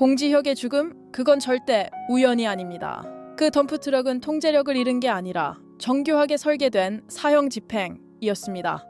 공지혁의 죽음 그건 절대 우연이 아닙니다. 그 덤프트럭은 통제력을 잃은 게 아니라 정교하게 설계된 사형 집행이었습니다.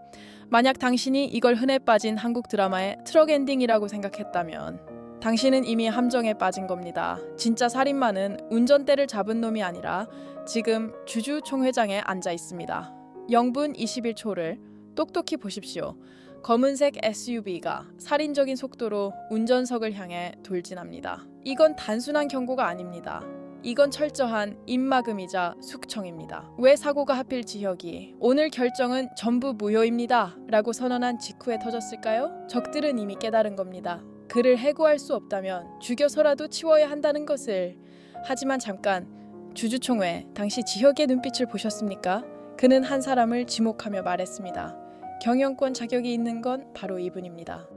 만약 당신이 이걸 흔해 빠진 한국 드라마의 트럭 엔딩이라고 생각했다면 당신은 이미 함정에 빠진 겁니다. 진짜 살인마는 운전대를 잡은 놈이 아니라 지금 주주 총회장에 앉아 있습니다. 영분 21초를 똑똑히 보십시오. 검은색 SUV가 살인적인 속도로 운전석을 향해 돌진합니다. 이건 단순한 경고가 아닙니다. 이건 철저한 입막음이자 숙청입니다. 왜 사고가 하필 지혁이 오늘 결정은 전부 무효입니다. 라고 선언한 직후에 터졌을까요? 적들은 이미 깨달은 겁니다. 그를 해고할 수 없다면 죽여서라도 치워야 한다는 것을. 하지만 잠깐 주주총회 당시 지혁의 눈빛을 보셨습니까? 그는 한 사람을 지목하며 말했습니다. 경영권 자격이 있는 건 바로 이분입니다.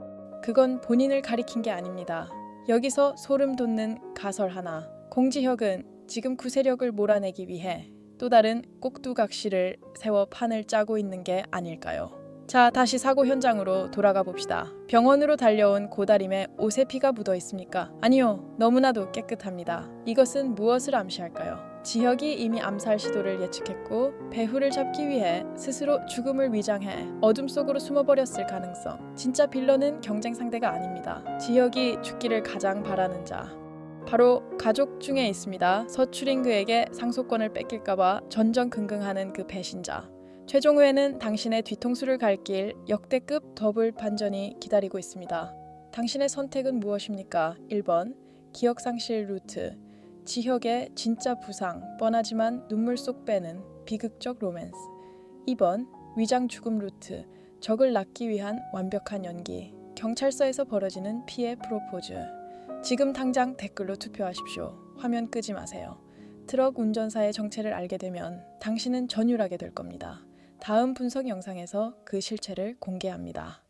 그건 본인을 가리킨 게 아닙니다. 여기서 소름 돋는 가설 하나. 공지혁은 지금 구세력을 몰아내기 위해 또 다른 꼭두각시를 세워 판을 짜고 있는 게 아닐까요? 자, 다시 사고 현장으로 돌아가 봅시다. 병원으로 달려온 고다림에 옷에 피가 묻어 있습니까? 아니요, 너무나도 깨끗합니다. 이것은 무엇을 암시할까요? 지혁이 이미 암살 시도를 예측했고 배후를 잡기 위해 스스로 죽음을 위장해 어둠 속으로 숨어버렸을 가능성. 진짜 빌런은 경쟁 상대가 아닙니다. 지혁이 죽기를 가장 바라는 자. 바로 가족 중에 있습니다. 서추린 그에게 상속권을 뺏길까봐 전전긍긍하는 그 배신자. 최종 회는 당신의 뒤통수를 갈 길 역대급 더블 반전이 기다리고 있습니다. 당신의 선택은 무엇입니까? 1번 기억 상실 루트 지혁의 진짜 부상 뻔하지만 눈물 속 빼는 비극적 로맨스 2번 위장 죽음 루트 적을 낳기 위한 완벽한 연기 경찰서에서 벌어지는 피해 프로포즈 지금 당장 댓글로 투표하십시오. 화면 끄지 마세요. 트럭 운전사의 정체를 알게 되면 당신은 전율하게 될 겁니다. 다음 분석 영상에서 그 실체를 공개합니다.